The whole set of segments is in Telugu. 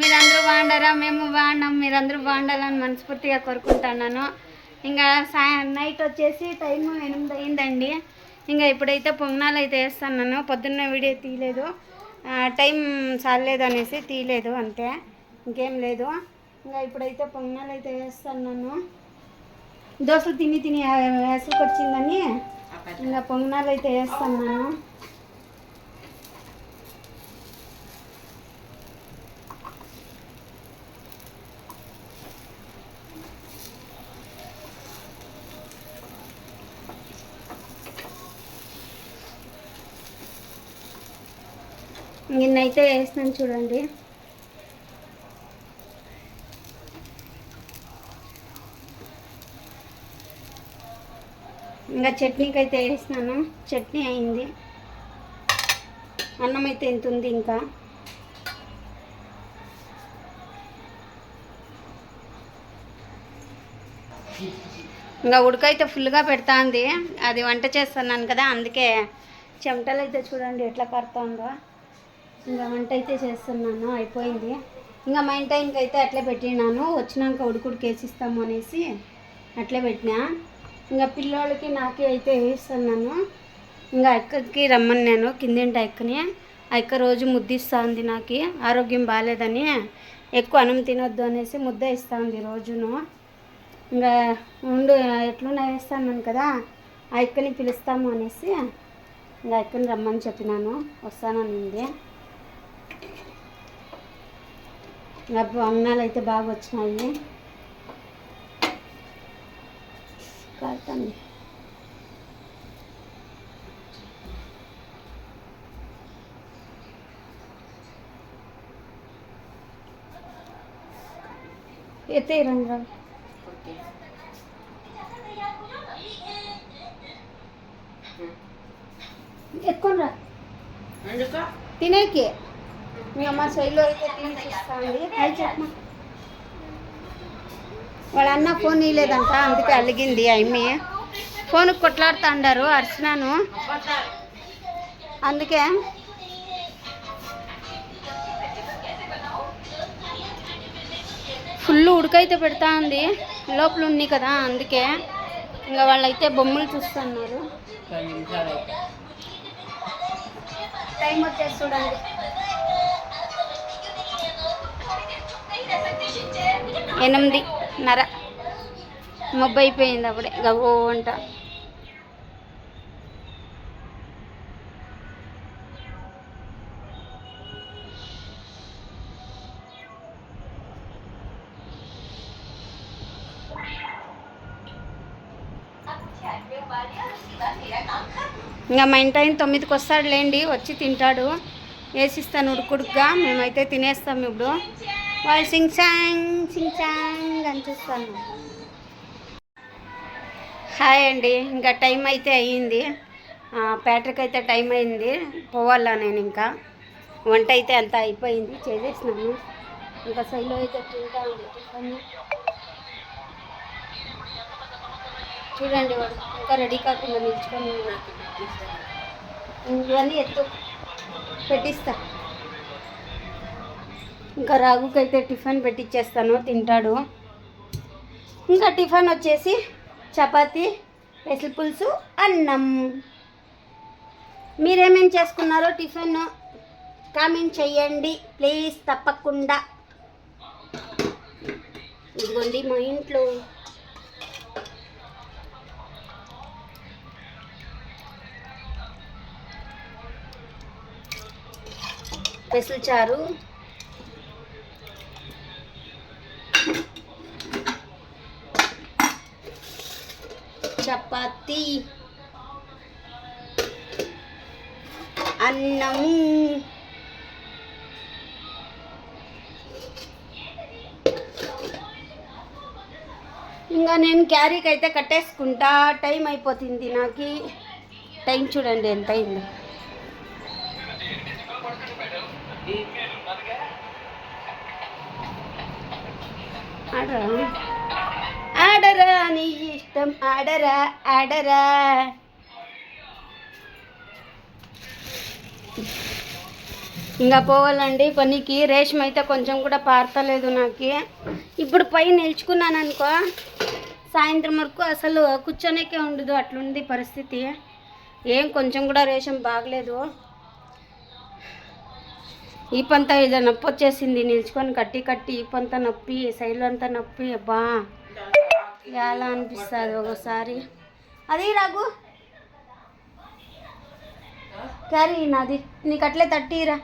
మీరందరూ బాగుండరా? మేము బాగున్నాం. మీరందరూ బాగుండాలని మనస్ఫూర్తిగా కోరుకుంటున్నాను. ఇంకా సాయ నైట్ వచ్చేసి టైం ఎనిమిది అయిందండి. ఇంకా ఇప్పుడైతే పొంగనాలు అయితే వేస్తున్నాను. పొద్దున్న వీడియో తీయలేదు. టైం చాలేదు అనేసి తీయలేదు అంతే. ఇంకేం లేదు. ఇంకా ఇప్పుడైతే పొంగనాలు అయితే వేస్తున్నాను. దోశలు తిని తిని వేసుకొచ్చిందని ఇంకా పొంగనాలు అయితే వేస్తున్నాను. నిన్నైతే వేస్తాను చూడండి. ఇంకా చట్నీకి అయితే వేసినాను. చట్నీ అయింది. అన్నం అయితే ఎంత ఉంది ఇంకా? ఇంకా అయితే ఫుల్గా పెడతా ఉంది అది వంట చేస్తున్నాను కదా అందుకే చెమటలు అయితే చూడండి ఎట్లా కడుతుందో. ఇంకా వంట అయితే చేస్తున్నాను అయిపోయింది. ఇంకా మా టైంకి అయితే అట్లే పెట్టినాను. వచ్చినాక ఉడుకుడికి వేసిస్తాము అనేసి అట్లే పెట్టినా. ఇంకా పిల్లోళ్ళకి నాకే అయితే వేస్తున్నాను ఇంకా అక్కకి రమ్మని నేను కిందింటి అక్కని. ఆ అక్క రోజు ముద్దిస్తూ ఉంది నాకు ఆరోగ్యం బాగాలేదని. ఎక్కువ అన్నం తినొద్దు అనేసి ముద్ద ఇస్తూ ఉంది రోజును. ఇంకా ఉండు ఎట్లున్నా వేస్తాను కదా ఆ అక్కని పిలుస్తాము అనేసి ఇంకా అక్కని రమ్మని చెప్పినాను. వస్తాననింది. ఇంకా అన్నాలు అయితే బాగా వచ్చినాయి కాలుతుంది ఎత్తే రంగు ఎక్కువ రా తినేకి మీ అమ్మ శైలిలో అయితే చెప్పమా వాళ్ళ అన్న ఫోన్ ఇవ్వలేదంట అందుకే అలిగింది అమ్మి. ఫోన్కి కొట్లాడుతా ఉండారు అరిచినాను. అందుకే ఫుల్ ఉడకైతే పెడతా ఉంది లోపల ఉంది కదా అందుకే ఇంకా వాళ్ళైతే బొమ్మలు చూస్తున్నారు. టైం వచ్చేసి చూడండి. ఎనిమిది నర. మబ్బు అయిపోయింది అప్పుడే. గబో అంట. ఇంకా మా ఇంటి ఆయన తొమ్మిదికి వస్తాడు లేండి వచ్చి తింటాడు. వేసిస్తాను ఉడుకుడుగ్గా మేమైతే తినేస్తాం ఇప్పుడు. వాళ్ళు సింగ్ సాంగ్ సింగ్ సాంగ్ అని చూస్తాను హాయ్ అండి ఇంకా టైం అయితే అయ్యింది. ప్యాట్రిక్ అయితే టైం అయింది పోవాలా నేను ఇంకా. వంట అయితే అంతా అయిపోయింది. చేసేసినాను. ఇంకా సైలో అయితే తింటాను చూడండి వాడు ఇంకా రెడీ కాకుండా నిల్చుకొని ఇవన్నీ ఎత్తు. పెట్టిస్తా. ఇంకా రాగుకైతే టిఫిన్ పెట్టిచ్చేస్తాను తింటాడు. ఇంకా టిఫిన్ వచ్చేసి చపాతి పెసల పులుసు అన్నం. మీరేమేం చేసుకున్నారో టిఫిన్ కామెంట్ చెయ్యండి ప్లీజ్ తప్పకుండా. ఇదిగోండి మా ఇంట్లో. పెసలు చారు అన్నం. ఇంకా నేను క్యారీకి అయితే కట్టేసుకుంటా. టైం అయిపోతుంది నాకు. టైం చూడండి ఎంత అయిందో. ఆడరా? నీ ఇష్టం. ఆడరా ఆడరా. ఇంకా పోవాలండి పనికి. రేషం అయితే కొంచెం కూడా పారతలేదు నాకు. ఇప్పుడు పై నిల్చుకున్నాను అనుకో సాయంత్రం వరకు అసలు కూర్చోనేకే ఉండదు అట్లుంది పరిస్థితి. ఏం కొంచెం కూడా రేషం బాగలేదు. ఈ పంత ఏదో నొప్పి వచ్చేసింది నిల్చుకొని కట్టి కట్టి ఈ పంత నొప్పి సైడ్లో అంతా నొప్పి అబ్బా. ఎలా అనిపిస్తుంది ఒకసారి. అది రాగు క్యారీ నాది. నీకు అట్లే తట్టిరా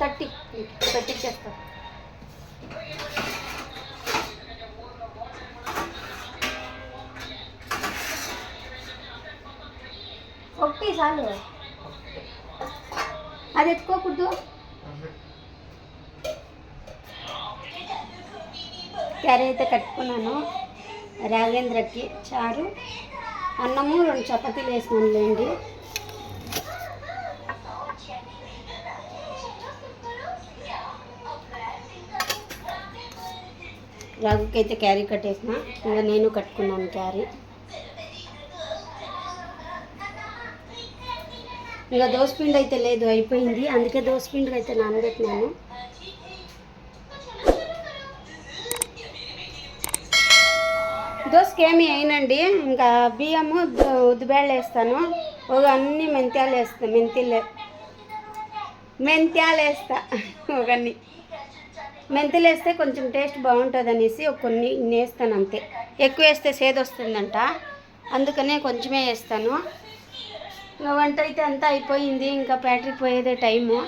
తట్టి పెట్టిచ్చేస్తా. ఒకటి చాలు. అది ఎత్తుకోకూడదు. క్యారీ అయితే కట్టుకున్నాను. రాఘేంద్రకి చారు. అన్నము రెండు చపాతీలు వేసినాను లేండి రాగుకి అయితే క్యారీ కట్టేసిన. ఇంకా నేను కట్టుకున్నాను క్యారీ. ఇంకా దోసపిండి అయితే లేదు అయిపోయింది. అందుకే దోసపిండి అయితే నానబెట్టినాను. దోసకి ఏమి అయినండి ఇంకా బియ్యము ఉద్దిబేళ్ళు వేస్తాను. ఒక అన్ని మెంత్యాలు వేస్తాను మెంతిలే. మెంత్యాలు వేస్తా ఒకన్ని మెంతులు వేస్తే కొంచెం టేస్ట్ బాగుంటుంది అనేసి కొన్ని ఇన్ని వేస్తాను అంతే. ఎక్కువ వేస్తే సేదొస్తుందంట అందుకనే కొంచెమే వేస్తాను. ఇంకా వంట అయితే అంతా అయిపోయింది. ఇంకా బ్యాటరీ పోయేదే టైము.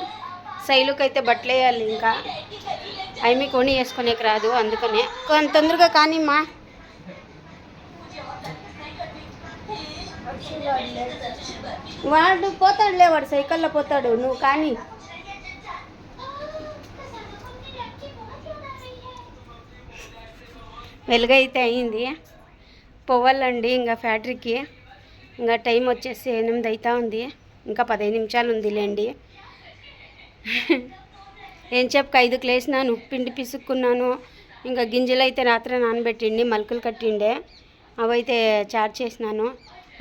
శైలుకి అయితే బట్టలు వేయాలి ఇంకా. అవి కొని వేసుకునేకి రాదు అందుకనే. కొంత తొందరగా కానీమ్మా. వాడు పోతాడులే వాడు సైకిల్లో పోతాడు నువ్వు కానీ. వెలుగైతే అయింది. పోవాలండి ఇంకా ఫ్యాక్టరీకి. ఇంకా టైం వచ్చేసి ఎనిమిది అవుతా ఉంది. ఇంకా పదహైదు నిమిషాలు ఉందిలేండి. ఏం చెప్పక ఐదుకు లేచినాను పిండి పిసుక్కున్నాను. ఇంకా గింజలు అయితే రాత్రి నానబెట్టిండి మలుకులు కట్టిండే. అవైతే చార్జ్ చేసినాను.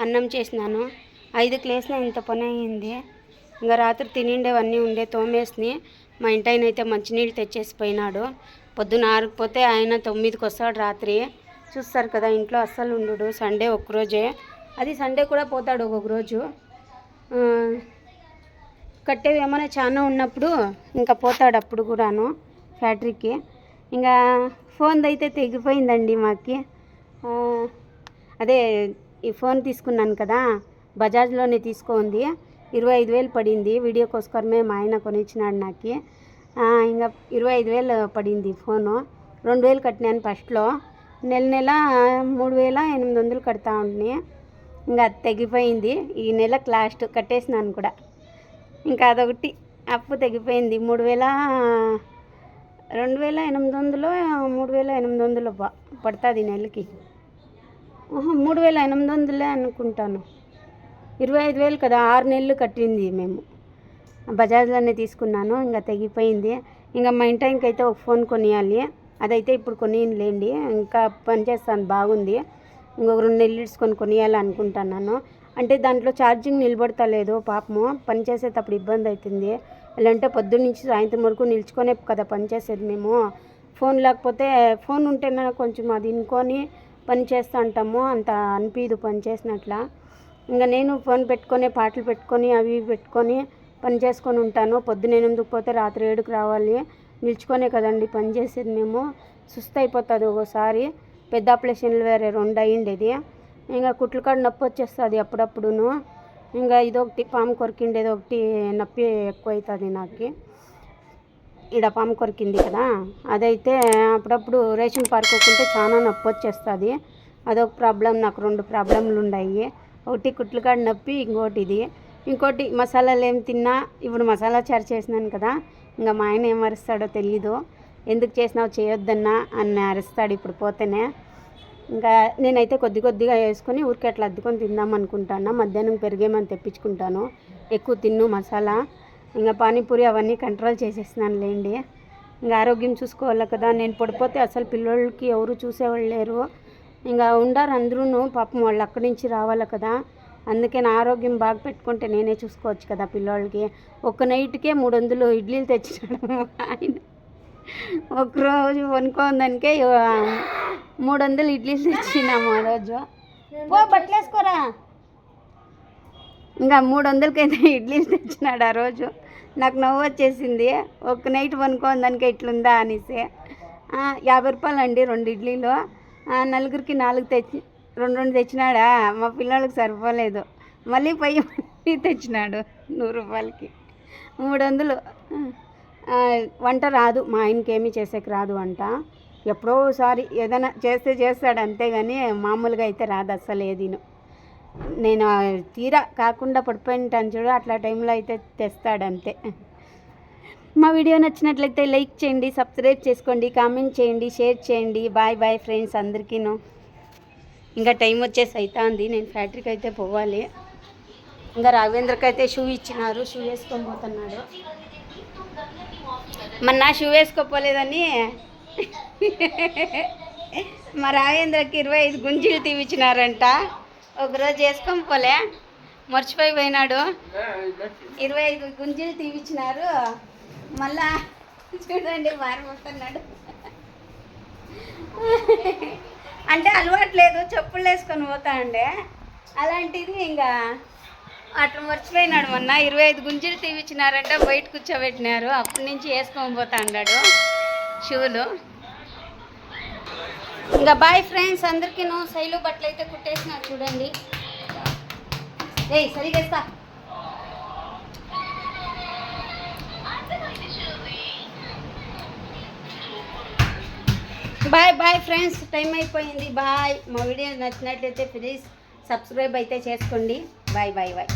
అన్నం చేసినాను. ఐదు లేసిన ఇంత పని అయింది ఇంకా రాత్రి తినిండేవన్నీ ఉండే తోమేసిని మా ఇంటాయన అయితే మంచినీళ్ళు తెచ్చేసి పోయినాడు. పొద్దున ఆరకపోతే ఆయన తొమ్మిదికి వస్తాడు రాత్రి. చూస్తారు కదా ఇంట్లో అస్సలు ఉండడు. సండే ఒక్కరోజే. అది సండే కూడా పోతాడు ఒక్కొక్క రోజు కట్టేవి ఏమైనా చాలా ఉన్నప్పుడు ఇంకా పోతాడు అప్పుడు కూడాను ఫ్యాక్టరీకి. ఇంకా ఫోన్ అయితే తెగిపోయిందండి మాకి. అదే ఈ ఫోన్ తీసుకున్నాను కదా బజాజ్లోనే తీసుకోంది ఇరవై ఐదు వేలు పడింది వీడియో కోసమే మా ఆయన కొనిచ్చినాడు నాకు. ఇంకా ఇరవై ఐదు వేలు పడింది ఫోను. రెండు వేలు కట్టినాను ఫస్ట్లో. నెల నెల మూడు వేల ఎనిమిది వందలు కడతా ఉండి ఇంకా తెగిపోయింది. ఈ నెలకు లాస్ట్ కట్టేసినాను కూడా. ఇంకా అదొకటి అప్పు తెగిపోయింది. మూడు వేల రెండు వేల ఎనిమిది వందలు మూడు వేల ఎనిమిది వందలు పడుతుంది నెలకి. మూడు వేల ఎనిమిది వందలే అనుకుంటాను. ఇరవై ఐదు వేలు కదా ఆరు నెలలు కట్టింది మేము. బజాజ్లోనే తీసుకున్నాను ఇంకా తెగిపోయింది. ఇంకా మా ఇంటానికి అయితే ఒక ఫోన్ కొనియాలి. అదైతే ఇప్పుడు కొనియలేండి ఇంకా పనిచేస్తాను బాగుంది. ఇంకొక రెండు నెలలు ఇడ్చుకొని కొనియాలి అనుకుంటున్నాను. అంటే దాంట్లో ఛార్జింగ్ నిలబడతలేదు పాపము. పని చేసేటప్పుడు ఇబ్బంది అవుతుంది లేదంటే పొద్దున్న నుంచి సాయంత్రం వరకు నిల్చుకొనే కదా పని చేసేది మేము. ఫోన్ లేకపోతే ఫోన్ ఉంటేనే కొంచెం అది ఇనుకొని పని చేస్తూ ఉంటాము అంత అనిపించదు పని చేసినట్ల. ఇంకా నేను ఫోన్ పెట్టుకొని పాటలు పెట్టుకొని అవి పెట్టుకొని పని చేసుకొని ఉంటాను. పొద్దున ఎనిమిదికి పోతే రాత్రి ఏడుకు రావాలి. నిల్చుకొనే కదండి పని చేసేది మేము. సుస్థ అయిపోతుంది ఒక్కోసారి. పెద్ద ఆపరేషన్లు వేరే రెండు అయ్యిండేది. ఇంకా కుట్లు కాడ నొప్పి వచ్చేస్తుంది అప్పుడప్పుడును. ఇంకా ఇదొకటి పాము కొరికిండేది ఒకటి నొప్పి ఎక్కువ అవుతుంది నాకు. ఈడ పాము కొరికింది కదా. అదైతే అప్పుడప్పుడు రేషన్ పారుకోకుంటే చాలా నొప్పి వచ్చేస్తుంది. అదొక ప్రాబ్లం నాకు రెండు ప్రాబ్లంలు ఉన్నాయి ఒకటి కుట్లకాడ నొప్పి ఇంకోటి ఇది ఇంకోటి మసాలాలు ఏం తిన్నా ఇప్పుడు మసాలా చారు చేసినాను కదా. ఇంకా మా ఆయన ఏం అరుస్తాడో తెలీదు. ఎందుకు చేసినావు? చేయొద్దన్నా అని అరుస్తాడు ఇప్పుడు పోతేనే. ఇంకా నేనైతే కొద్ది కొద్దిగా వేసుకొని ఊరికే అట్లా అద్దుకొని తిందాం అనుకుంటాను మధ్యాహ్నం పెరిగేమని తెప్పించుకుంటాను. ఎక్కువ తిన్ను మసాలా. ఇంకా పానీపూరి అవన్నీ కంట్రోల్ చేసేసినాను లేండి. ఇంకా ఆరోగ్యం చూసుకోవాలి కదా. నేను పడిపోతే అసలు పిల్లోళ్ళకి ఎవరు చూసేవాళ్ళు లేరు. ఇంకా ఉండారు అందరూ పాపం వాళ్ళు అక్కడి నుంచి రావాలి కదా. అందుకే నా ఆరోగ్యం బాగా పెట్టుకుంటే నేనే చూసుకోవచ్చు కదా పిల్లోళ్ళకి ఒక నైట్కే మూడు వందలు ఇడ్లీలు తెచ్చినాడు ఆయన. ఒకరోజు వనుకోందానికే మూడు వందలు ఇడ్లీలు తెచ్చినాము ఆ రోజు. పో బట్టలేసుకోరా? ఇంకా మూడు వందలకైతే ఇడ్లీలు తెచ్చినాడు ఆ రోజు. నాకు నవ్వు వచ్చేసింది ఒక నైట్ వనుకోని దానికి ఇట్లుందా అనేసి. యాభై రూపాయలు అండి రెండు ఇడ్లీలు. నలుగురికి నాలుగు తెచ్చి రెండు రెండు తెచ్చినాడా? మా పిల్లలకు సరిపోలేదు. మళ్ళీ పై మళ్ళీ తెచ్చినాడు నూరు రూపాయలకి. మూడు వందలు వంట రాదు. మా ఆయనకి ఏమీ చేసేకి రాదు వంట. ఎప్పుడో ఒకసారి ఏదైనా చేస్తే చేస్తాడు అంతేగాని మామూలుగా అయితే రాదు అస్సలు ఏదీను. నేను తీరా కాకుండా పడిపోయింటాను చూడు అట్లా టైంలో అయితే తెస్తాడంతే. మా వీడియో నచ్చినట్లయితే లైక్ చేయండి సబ్స్క్రైబ్ చేసుకోండి కామెంట్ చేయండి షేర్ చేయండి. బాయ్ బాయ్ ఫ్రెండ్స్ అందరికీను. ఇంకా టైం వచ్చేసి అవుతుంది నేను ఫ్యాక్టరీకి అయితే పోవాలి. ఇంకా రాఘవేంద్రకి అయితే షూ ఇచ్చినారు షూ వేసుకొని పోతున్నాడు. మన నా షూ వేసుకోపోలేదని మా రాఘవేంద్రకి ఇరవై ఐదు గుంజీలు తీపిచ్చినారంట. ఒకరోజు వేసుకొని పోలే. మర్చిపోయి పోయినాడు. ఇరవై ఐదు గుంజీలు తీపిచ్చినారు. మళ్ళా చూడండి మారిపోతున్నాడు అంటే అలవాటు లేదు చెప్పులు వేసుకొని పోతా ఉండే. అలాంటిది ఇంకా అట్లా మర్చిపోయినాడు మొన్న. ఇరవై ఐదు గుంజీలు తీపిచ్చినారంట బయట కూర్చోబెట్టినారు. అప్పటి నుంచి వేసుకొని పోతా అన్నాడు షూలు. ఇంకా బాయ్ ఫ్రెండ్స్ అందరికీ నువ్వు శైలు బట్టలు అయితే కుట్టేసిన చూడండి. ఏయ్ సరిగేస్తా బాయ్ బాయ్ ఫ్రెండ్స్ టైం అయిపోయింది. బాయ్. మా వీడియో నచ్చినట్లయితే ప్లీజ్ సబ్స్క్రైబ్ అయితే చేసుకోండి. Bye bye bye.